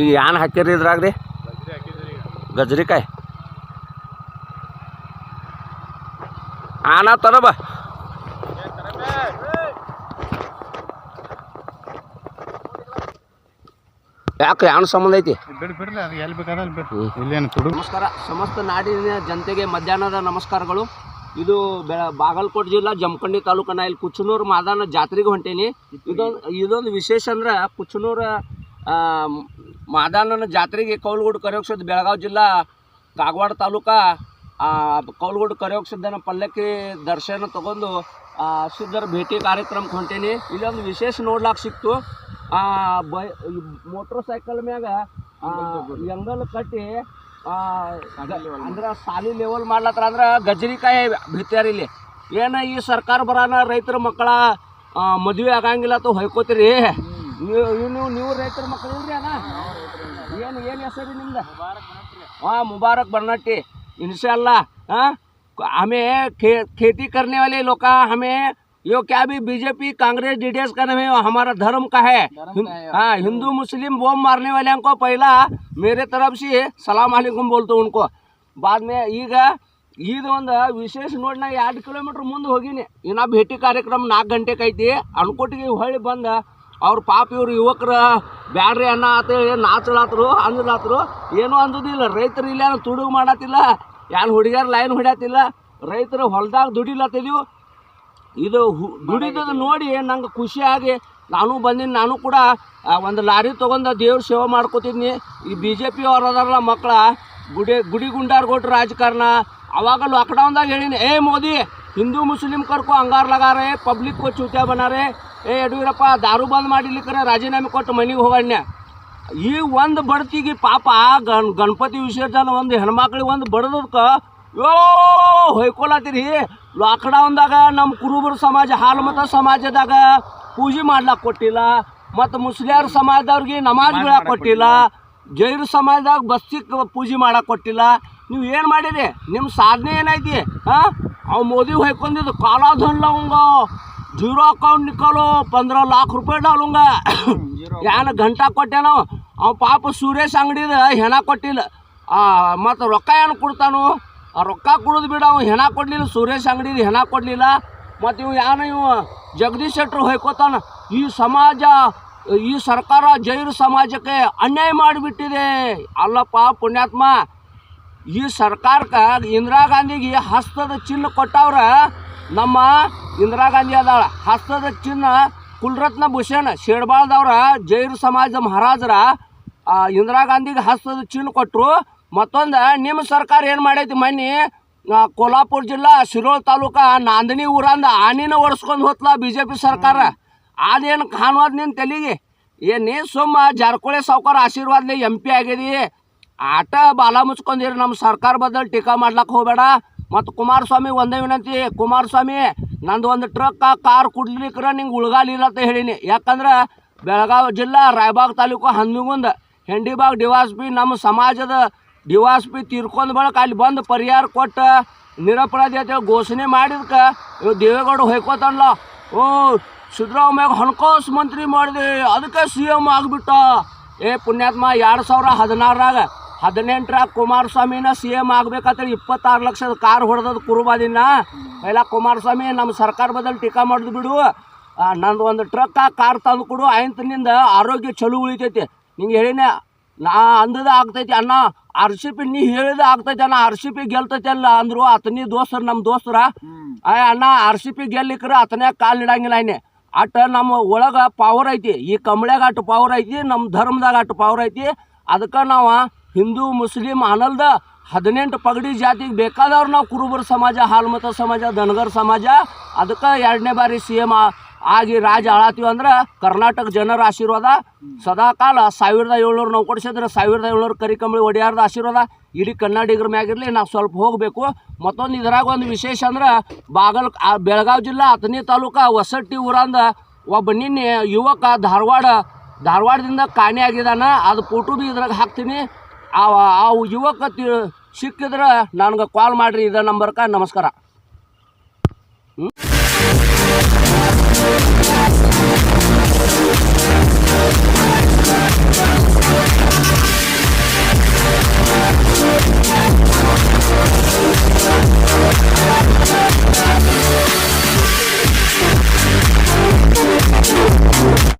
ಈಗ ಯಾನ್ ಹಾಕಿರಿ ಇದ್ರಾಗ ರೀ ಗಜ್ರಿಕಾಯಿ. ಆನ ತರಬ ಬಾ. ಯಾಕೆ ಯಾನ್ ಸಂಬಂಧ ಐತಿ? ನಮಸ್ಕಾರ. ಸಮಸ್ತ ನಾಡಿನ ಜನತೆಗೆ ಮಧ್ಯಾಹ್ನದ ನಮಸ್ಕಾರಗಳು. ಇದು ಬೆ ಬಾಗಲಕೋಟೆ ಜಿಲ್ಲಾ ಜಮಖಂಡಿ ತಾಲೂಕನ ಇಲ್ಲಿ ಕುಚನೂರು ಮಾದಾನ ಜಾತ್ರೆಗೆ ಹೊಂಟೇನಿ. ಇದೊಂದು ಇದೊಂದು ವಿಶೇಷ ಅಂದ್ರೆ ಕುಚನೂರ ಆ, ಮಾದಾನನ ಜಾತ್ರೆಗೆ ಕೌಲ್ಗುಡ್ ಕರೆಯೋಕ್ಷದ ಬೆಳಗಾವಿ ಜಿಲ್ಲಾ ಕಾಗವಾಡ ತಾಲೂಕಾ ಕೌಲ್ಗುಡ್ ಕರೆಯೋಕ್ಷದನ ಪಲ್ಲಕ್ಕಿ ದರ್ಶನ ತಗೊಂಡು ಸಿದ್ಧರ ಭೇಟಿ ಕಾರ್ಯಕ್ರಮಕ್ಕೆ ಹೊಂಟೇನಿ. ಇಲ್ಲೊಂದು ವಿಶೇಷ ನೋಡ್ಲಾಕ್ ಸಿಕ್ತು. ಬೈ ಮೋಟ್ರ್ ಸೈಕಲ್ ಮ್ಯಾಗ ಎಂಗಲ್ ಕಟ್ಟಿ ಅಂದ್ರೆ ಸಾಲಿ ಲೆವೆಲ್ ಮಾಡ್ಲತ್ತಾರ ಅಂದ್ರೆ ಗಜರಿಕಾಯಿ ಬಿತ್ತಾರ ಇಲ್ಲಿ. ಏನ ಈ ಸರ್ಕಾರ ಬರಾನ ರೈತರ ಮಕ್ಕಳ ಮದುವೆ ಆಗಂಗಿಲ್ಲ ಅಂತ ಹೊಯ್ಕೋತೀರಿ. ನೀವು ನೀವು ನೀವು ರೈತರ ಮಕ್ಕಳು ಇಲ್ರಿ ಅಣ್ಣ ಏನು ಏನು ಹೆಸರು ನಿಮ್ದು हाँ मुबारक बनट्टी इंशाल्लाह हाँ हमें खे, खेती करने वाले लोग का हमें यो क्या भी बीजेपी कांग्रेस डीडीएस का नहीं है हमारा धर्म का है हिं- हाँ हिंदू मुस्लिम बम मारने वाले को पहला मेरे तरफ से सलाम अलैकुम बोलते उनको बाद में ಈಗ ಇದು ಒಂದು ವಿಶೇಷ ನೋಡಿ ನಾ ಎರಡು ಕಿಲೋಮೀಟ್ರ್ ಮುಂದೆ ಹೋಗಿನಿ ಇನ್ನ ಭೇಟಿ ಕಾರ್ಯಕ್ರಮ ನಾಲ್ಕು ಗಂಟೆಗೆ ಐತಿ ಅನ್ಕೊಟ್ಟಿಗೆ ಹೊಳ್ಳಿ ಬಂದ ಅವ್ರ ಪಾಪ ಇವ್ರು ಯುವಕರ ಬ್ಯಾಡ್ರಿ ಅನ್ನ ಅಂತೇಳಿ ನಾಚಲಾತ್ರು ಅಂಜಲಾತ್ರು ಏನೂ ಅಂದುದಿಲ್ಲ ರೈತರು ಇಲ್ಲ ತುಡುಗು ಮಾಡತ್ತಿಲ್ಲ ಯಾರು ಹುಡುಗಿಯರು ಲೈನ್ ಹೊಡ್ಯಾತಿಲ್ಲ. ರೈತರು ಹೊಲ್ದಾಗ ದುಡಿಲತ್ತಿದೀವಿ ಇದು ದುಡಿದದ್ದು ನೋಡಿ ನಂಗೆ ಖುಷಿಯಾಗಿ ನಾನು ಬಂದೀನಿ, ನಾನು ಕೂಡ ಒಂದು ಲಾರಿ ತೊಗೊಂಡು ದೇವ್ರ ಸೇವೆ ಮಾಡ್ಕೋತಿದ್ನಿ. ಈ ಬಿ ಜೆ ಪಿ ಅವ್ರು ಅದಾರಲ್ಲ ಮಕ್ಕಳ ಗುಡಿ ಗುಡಿ ಗುಂಡಾರ್ ಕೊಟ್ಟು ರಾಜಕಾರಣ. ಅವಾಗ ಲಾಕ್ಡೌನ್ದಾಗ ಹೇಳಿನಿ, ಏ ಮೋದಿ, ಹಿಂದೂ ಮುಸ್ಲಿಂ ಕರ್ಕೊ ಅಂಗಾರ್ ಲಗಾರೆ ಪಬ್ಲಿಕ್ ಕೋ ಚೂತ್ಯಾ ಬನಾರೆ ಏ ಯಡಿಯೂರಪ್ಪ ದಾರು ಬಂದ್ ಮಾಡಿಲಿಕ್ಕರ ರಾಜೀನಾಮೆ ಕೊಟ್ಟು ಮನೆಗೆ ಹೋಗಣ್ಣ. ಈ ಒಂದು ಬಡತಿಗೆ ಪಾಪ ಗಣ್ ಗಣಪತಿ ವಿಸರ್ಜನ ಒಂದು ಹೆಣ್ಮಕ್ಳಿಗೆ ಒಂದು ಬಡದಕ್ಕೆ ಯೋ ಹೊಯ್ಕೊಳತ್ತೀರಿ. ಲಾಕ್ಡೌನ್ದಾಗ ನಮ್ಮ ಕುರುಬರ ಸಮಾಜ ಹಾಲುಮತ ಸಮಾಜದಾಗ ಪೂಜೆ ಮಾಡ್ಲಾಕ್ ಕೊಟ್ಟಿಲ್ಲ. ಮತ್ತು ಮುಸ್ಲಿಯರ್ ಸಮಾಜದವ್ರಿಗೆ ನಮಾಜ್ ಬೀಳಾಕ್ ಕೊಟ್ಟಿಲ್ಲ. ಜೈರು ಸಮಾಜದಾಗ ಬಸ್ತಿಕ್ ಪೂಜೆ ಮಾಡಕ್ಕೆ ಕೊಟ್ಟಿಲ್ಲ. ನೀವು ಏನು ಮಾಡಿರಿ? ನಿಮ್ಮ ಸಾಧನೆ ಏನೈತಿ? ಹಾಂ? ಅವ್ ಮೋದಿ ಹೊಯ್ಕೊಂಡಿದ್ದು ಕಾಲಾ ಧನ್ ಜೀರೋ ಅಕೌಂಟ್ ನಿಕ್ಕಲು ಪಂದ್ರ ಲಾಖ ರೂಪಾಯಿ ಡಾಲುಂಗ ಯಾನ ಗಂಟಾ ಕೊಟ್ಟೇನೋ ಅವ ಪಾಪ ಸುರೇಶ್ ಅಂಗಡಿದ ಹೆಣ ಕೊಟ್ಟಿಲ್ಲ. ಮತ್ತು ರೊಕ್ಕ ಏನು ಕೊಡ್ತಾನು, ಆ ರೊಕ್ಕ ಕುಡಿದು ಬಿಡ ಅವ ಹೆಣ ಕೊಡಲಿಲ್ಲ, ಸುರೇಶ್ ಅಂಗಡಿದ ಹೆಣ ಕೊಡಲಿಲ್ಲ. ಮತ್ತು ಇವು ಯಾನ ಇವು ಜಗದೀಶ್ ಶೆಟ್ಟರು ಹೊಯ್ಕೋತಾನ, ಈ ಸಮಾಜ, ಈ ಸರ್ಕಾರ ಜೈರು ಸಮಾಜಕ್ಕೆ ಅನ್ಯಾಯ ಮಾಡಿಬಿಟ್ಟಿದೆ. ಅಲ್ಲಪ್ಪ ಪುಣ್ಯಾತ್ಮ, ಈ ಸರ್ಕಾರಕ್ಕೆ ಇಂದಿರಾ ಗಾಂಧಿಗೆ ಹಸ್ತದ ಚಿನ್ನ ಕೊಟ್ಟವ್ರ ನಮ್ಮ ಇಂದಿರಾ ಗಾಂಧಿ ಅದಾಳ. ಹಸ್ತದ ಚಿನ್ನ ಕುಲರತ್ನ ಭೂಷಣ್ ಶೇಡ್ಬಾಳ್ದವ್ರ ಜೈರು ಸಮಾಜದ ಮಹಾರಾಜರ ಇಂದಿರಾ ಗಾಂಧಿಗೆ ಹಸ್ತದ ಚಿನ್ನ ಕೊಟ್ಟರು ಮತ್ತೊಂದು, ನಿಮ್ಮ ಸರ್ಕಾರ ಏನು ಮಾಡೈತಿ ಮನ್ನಿ? ಕೋಲ್ಹಾಪುರ ಜಿಲ್ಲಾ, ಶಿರೋಳ್ ತಾಲೂಕಾ ನಾಂದಿನಿ ಊರಂದ ಆನಿನ ಓಡಿಸ್ಕೊಂಡು ಹೋತ್ಲ ಬಿ ಜೆ ಪಿ ಸರ್ಕಾರ. ಅದೇನು ಕಾಣುವುದು ನಿನ್ನ ತಲೆಗೆ? ಏನೇ ಸುಮ್ಮ ಜಾರಕೊಳೆ ಸಾವುಕಾರ ಆಶೀರ್ವಾದ್ಲಿ ಎಂ ಪಿ ಆಗಿದಿ. ಆಟ ಬಾಲ ಮುಚ್ಕೊಂಡಿರಿ ನಮ್ಮ ಸರ್ಕಾರ ಬದಲು ಟೀಕಾ ಮಾಡ್ಲಕ್ಕೆ ಹೋಗಬೇಡ. ಮತ್ತು ಕುಮಾರಸ್ವಾಮಿ ಒಂದೇ ವಿನಂತಿ, ಕುಮಾರಸ್ವಾಮಿ, ನಂದು ಒಂದು ಟ್ರಕ್, ಕಾರ್ ಕುಡ್ಲಿಕ್ರ ನಿಂಗೆ ಉಳ್ಗಾಲಿಲ್ಲ ಅಂತ ಹೇಳೀನಿ. ಯಾಕಂದ್ರೆ ಬೆಳಗಾವಿ ಜಿಲ್ಲಾ, ರಾಯಬಾಗ್ ತಾಲೂಕು ಹಂದಿಗುಂದ ಹೆಂಡಿಬಾಗ್ ಡಿವಾಸ್ ಪಿ ನಮ್ಮ ಸಮಾಜದ ಡಿವಾಸ್ ಪಿ ತೀರ್ಕೊಂಡ್ ಬಳಕ ಅಲ್ಲಿ ಬಂದು ಪರಿಹಾರ ಕೊಟ್ಟು ನಿರಪರಾಧಿ ಅಂತೇಳಿ ಘೋಷಣೆ ಮಾಡಿದ್ಕೆ ಇವ್ ದೇವೇಗೌಡ ಹೊಯ್ಕೋತಾನಲ್ಲ ಓ, ಸಿದ್ದರಾಮಯ್ಯ ಹಣಕಾಸು ಮಂತ್ರಿ ಮಾಡಿದೆ, ಅದಕ್ಕೆ ಸಿ ಎಂ ಆಗಿಬಿಟ್ಟ. ಏ ಪುಣ್ಯಾತ್ಮ, ಎರಡು ಸಾವಿರ ಹದಿನಾರರಾಗ ಹದಿನೆಂಟರಾಗ ಕುಮಾರಸ್ವಾಮಿನ ಸಿ ಎಂ ಆಗ್ಬೇಕಂತೇಳಿ ಇಪ್ಪತ್ತಾರು ಲಕ್ಷದ ಕಾರ್ ಹೊಡೆದದ ಕುರುಬಾದಿನ. ಎಲ್ಲ ಕುಮಾರಸ್ವಾಮಿ ನಮ್ಮ ಸರ್ಕಾರ ಬದಲು ಟೀಕಾ ಮಾಡಿದ್ ಬಿಡು. ನಂದು ಒಂದು ಟ್ರಕ್ ಕಾರ್ ತಂದು ಕೊಡು. ಆಯ್ತನಿಂದ ಆರೋಗ್ಯ ಚಲೋ ಉಳಿತೈತಿ. ನಿಂಗೆ ಹೇಳಿನ ನಾ ಅಂದದ ಆಗ್ತೈತಿ. ಅಣ್ಣ ಆರ್ ಸಿ ಪಿ ನೀ ಹೇಳಿದ ಆಗ್ತೈತಿ ಅಣ್ಣ. ಆರ್ ಸಿ ಪಿ ಗೆಲ್ತೈತಿ ಅಲ್ಲ ಅಂದ್ರು. ಆತನಿ ದೋಸ್ತರು ನಮ್ಮ ದೋಸ್ತರ. ಆಯ್ ಅಣ್ಣ ಆರ್ ಸಿ ಪಿ ಗೆಲ್ಲಿಕ್ರ ಆತನೇ ಕಾಲು ಇಡಂಗಿಲ್ಲ ಇನ್ನೆ. ಅಟ್ ನಮ್ಮ ಒಳಗೆ ಪವರ್ ಐತಿ. ಈ ಕಂಬಳ್ಯಾಗ ಅಟ್ಟು ಪವರ್ ಐತಿ ನಮ್ಮ ಧರ್ಮದಾಗ ಅಟ್ಟು ಪವರ್ ಐತಿ. ಅದಕ್ಕೆ ನಾವು ಹಿಂದೂ, ಮುಸ್ಲಿಂ, ಅನಲ್ದ ಹದಿನೆಂಟು ಪಗಡಿ ಜಾತಿಗೆ ಬೇಕಾದವ್ರು ನಾವು ಕುರುಬರ ಸಮಾಜ, ಹಾಲ್ಮತ ಸಮಾಜ, ದನಗರ್ ಸಮಾಜ ಅದಕ್ಕೆ ಎರಡನೇ ಬಾರಿ ಸಿ ಎಂ ಆಗಿ ರಾಜ ಆಳಾತೀವಿ ಅಂದ್ರೆ ಕರ್ನಾಟಕ ಜನರ ಆಶೀರ್ವಾದ. ಸದಾಕಾಲ ಸಾವಿರದ ಏಳ್ನೂರು ನಾವು ಕೊಡಿಸಿದ್ರೆ ಸಾವಿರದ ಏಳ್ನೂರು ಕರಿಕಂಬಳಿ ಒಡೆಯಾರ್ದ ಆಶೀರ್ವಾದ. ಇಡೀ ಕನ್ನಡಿಗರ ಮ್ಯಾಗಿರಲಿ ನಾವು ಸ್ವಲ್ಪ ಹೋಗಬೇಕು. ಮತ್ತೊಂದು ಇದ್ರಾಗ ಒಂದು ವಿಶೇಷ ಅಂದ್ರೆ ಬಾಗಲ್ ಬೆಳಗಾವಿ ಜಿಲ್ಲಾ ಹತ್ತನೇ ತಾಲೂಕ ಹೊಸಟ್ಟಿ ಊರಂದ ಒಬ್ಬ ನಿನ್ನೆ ಯುವಕ ಧಾರವಾಡ, ಧಾರವಾಡದಿಂದ ಕಾಣೆ ಆಗಿದ್ದಾನೆ ಅದು ಫೋಟೋ ಬಿ ಇದ್ರಾಗ ಹಾಕ್ತೀನಿ. ಆ ಆ ಯುವಕ ತಿ ಸಿಕ್ಕಿದ್ರೆ ನನಗೆ ಕಾಲ್ ಮಾಡಿರಿ ಇದೇ ಕ ನಮಸ್ಕಾರ. ಹ್ಞೂ